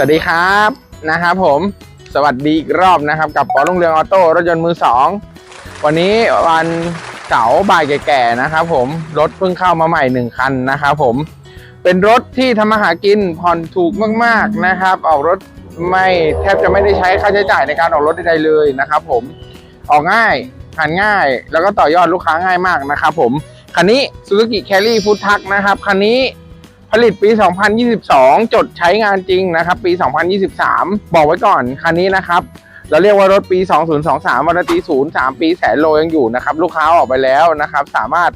สวัสดีครับนะครับผมสวัสดีอีกรอบนะครับ กับปอลุงเรืองออโต้รถยนต์มือสองวันนี้วันเสาร์บ่ายแก่ๆนะครับผมรถเพิ่งเข้ามาใหม่หนึ่งคันนะครับผมเป็นรถที่ทำมาหากินผ่อนถูกมากๆนะครับ ออกรถไม่แทบจะไม่ได้ใช้ค่าใช้จ่ายในการออกรถใดๆเลยนะครับ ผมออกง่ายหันง่าย แล้วก็ต่อยอดลูกค้าง่ายมากนะครับ ผมคันนี้ Suzuki Carry Food Truck นะครับคันนี้ ผลิตปี 2022 จดใช้งานจริงนะครับ ปี 2023 บอกไว้ก่อนคันนี้นะครับ เราเรียกว่ารถปี 2023วันตีศูนย์3ปีแสนโลยังอยู่นะครับ ลูกค้าออกไปแล้วนะครับ สามารถ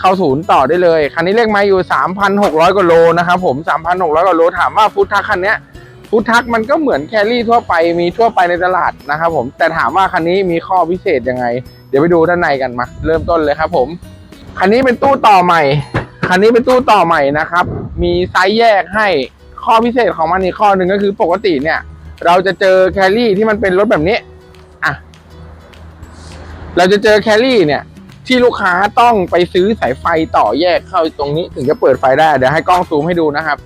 เข้าศูนย์ต่อได้เลย คันนี้เลขไมาอยู่ 3,600กว่าโลนะครับผม 3,600กว่าโลถามว่าฟู้ดทักคันนี้ฟู้ดทักมันก็เหมือนแครี่ทั่วไปมีทั่วไปในตลาดนะครับผมแต่ถามว่าคันนี้มีข้อพิเศษยังไง เดี๋ยวไปดูด้านในกันมา เริ่มต้นเลยครับผมคันนี้เป็นตู้ต่อใหม่คันนี้เป็นตู้ต่อใหม่นะครับ มีไซส์แยกให้ข้อพิเศษของมันอีกข้อหนึ่งก็คือปกติเนี่ย เราจะเจอแคลรี่ที่มันเป็นรถแบบนี้อะเราจะเจอแคลรี่เนี่ย ที่ลูกค้าต้องไปซื้อสายไฟต่อแยกเข้าตรงนี้ถึงจะเปิดไฟได้เดี๋ยวให้กล้องซูมให้ดูนะครับ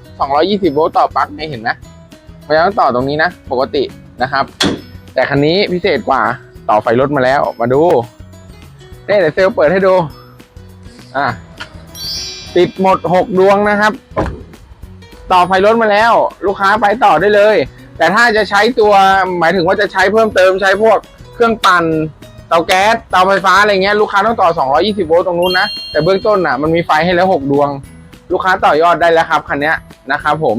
220โวลต์ต่อปลั๊กเนี่เห็นไหมไม่ต้องต่อตรงนี้นะปกตินะครับ แต่คันนี้พิเศษกว่าต่อไฟรถมาแล้วมาดูนี่เดี๋ยวเซลลเปิดให้ดูอะ ติดหมดหกดวงนะครับ ต่อไฟรถมาแล้ว ลูกค้าไปต่อได้เลย แต่ถ้าจะใช้ตัวหมายถึงว่าจะใช้เพิ่มเติมใช้พวกเครื่องปั่นเตาแก๊สเตาไฟฟ้าอะไรเงี้ยลูกค้าต้องต่อ 220 โวลต์ตรงนู้นนะ แต่เบื้องต้นอะมันมีไฟให้แล้ว 6 ดวง ลูกค้าต่อยอดได้แล้วครับคันนี้นะครับผม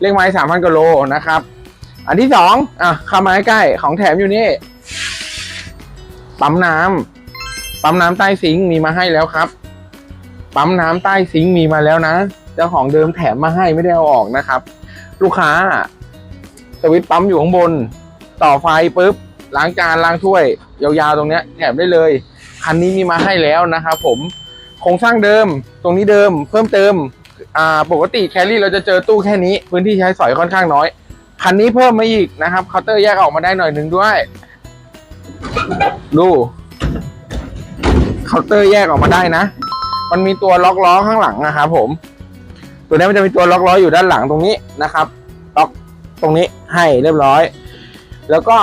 เลขไม้3,000กิโลนะครับ อันที่สองอะเข้ามาใกล้ของแถมอยู่นี่ ปั๊มน้ำปั๊มน้ำใต้ซิงมีมาให้แล้วครับ ปั๊มน้ำใต้ซิงค์มีมาแล้วนะ เจ้าของเดิมแถมมาให้ไม่ได้เอาออกนะครับ ลูกค้า สวิตช์ปั๊มอยู่ข้างบน ต่อไฟปุ๊บล้างจานล้างถ้วย ยาวๆตรงเนี้ยแถมได้เลย คันนี้มีมาให้แล้วนะครับผมโครงสร้างเดิมตรงนี้เดิมเพิ่มเติมอ่าปกติแคลรี่เราจะเจอตู้แค่นี้ พื้นที่ใช้สอยค่อนข้างน้อย คันนี้เพิ่มมาอีกนะครับเคาน์เตอร์แยกออกมาได้หน่อยหนึ่งด้วยดูเคาน์เตอร์แยกออกมาได้นะ มันมีตัวล็อกล้อข้างหลังนะครับผม ตัวนี้มันจะมีตัวล็อกล้ออยู่ด้านหลังตรงนี้นะครับ ล็อกตรงนี้ให้เรียบร้อย แล้วก็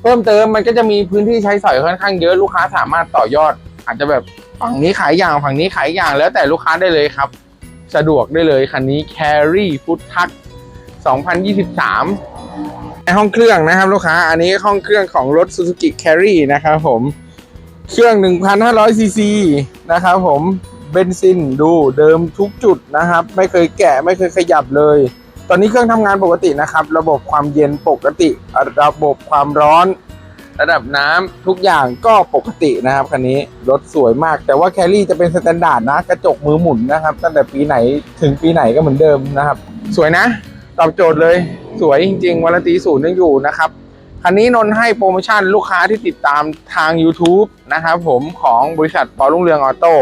เพิ่มเติมมันก็จะมีพื้นที่ใช้สอยค่อนข้างเยอะลูกค้าสามารถต่อยอด อาจจะแบบฝั่งนี้ขายอย่างฝั่งนี้ขายอย่างแล้วแต่ลูกค้าได้เลยครับ สะดวกได้เลยคันนี้ Carry Food Truck 2023ในห้องเครื่องนะครับ ลูกค้า อันนี้ห้องเครื่องของรถ Suzuki Carry นะครับผม เครื่อง 1,500 ซีซีนะครับผมเบนซินดูเดิมทุกจุดนะครับ ไม่เคยแกะไม่เคยขยับเลย ตอนนี้เครื่องทำงานปกตินะครับ ระบบความเย็นปกติ ระบบความร้อน ระดับน้ำทุกอย่างก็ปกตินะครับคันนี้รถสวยมาก แต่ว่าแครี่จะเป็นสแตนดาร์ดนะ กระจกมือหมุนนะครับ ตั้งแต่ปีไหนถึงปีไหนก็เหมือนเดิมนะครับ สวยนะ ตอบโจทย์เลย สวยจริงๆวารันตีศูนย์ยังอยู่นะครับ คันนี้นนท์ให้โปรโมชั่นลูกค้าที่ติดตามทาง YouTube นะครับผมของบริษัทปอรุ่งเรืองออโต้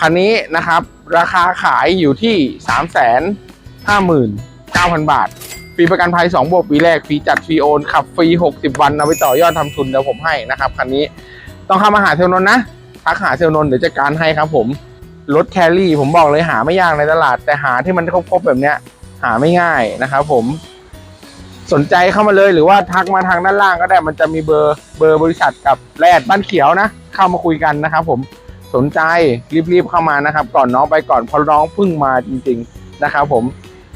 คันนี้นะครับราคาขายอยู่ที่ 3 5 9 0 0 0 บาทฟรีประกันภัย2บวกปีแรกฟรีจัดฟรีโอนขับฟรี 60 วันเอาไปต่อยอดทำทุนเดี๋ยวผมให้นะครับคันนี้ต้องเข้ามาหาเซลลนนท์นะทักหาเซลลนนท์เดี๋ยวจัดการให้ครับผมรถแคลรี่ผมบอกเลยหาไม่ยากในตลาด แต่หาที่มันครบๆแบบเนี้ยหาไม่ง่ายนะครับผม สนใจเข้ามาเลยหรือว่าทักมาทางด้านล่างก็ได้มันจะมีเบอร์เบอร์บริษัทกับแรดบ้านเขียวนะ เข้ามาคุยกันนะครับผมสนใจรีบๆเข้ามานะครับ ก่อนน้องไปก่อนเพราะน้องเพิ่งมาจริง ๆนะครับ ผม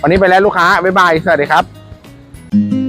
วันนี้ไปแล้วลูกค้าบ๊ายบายสวัสดีครับ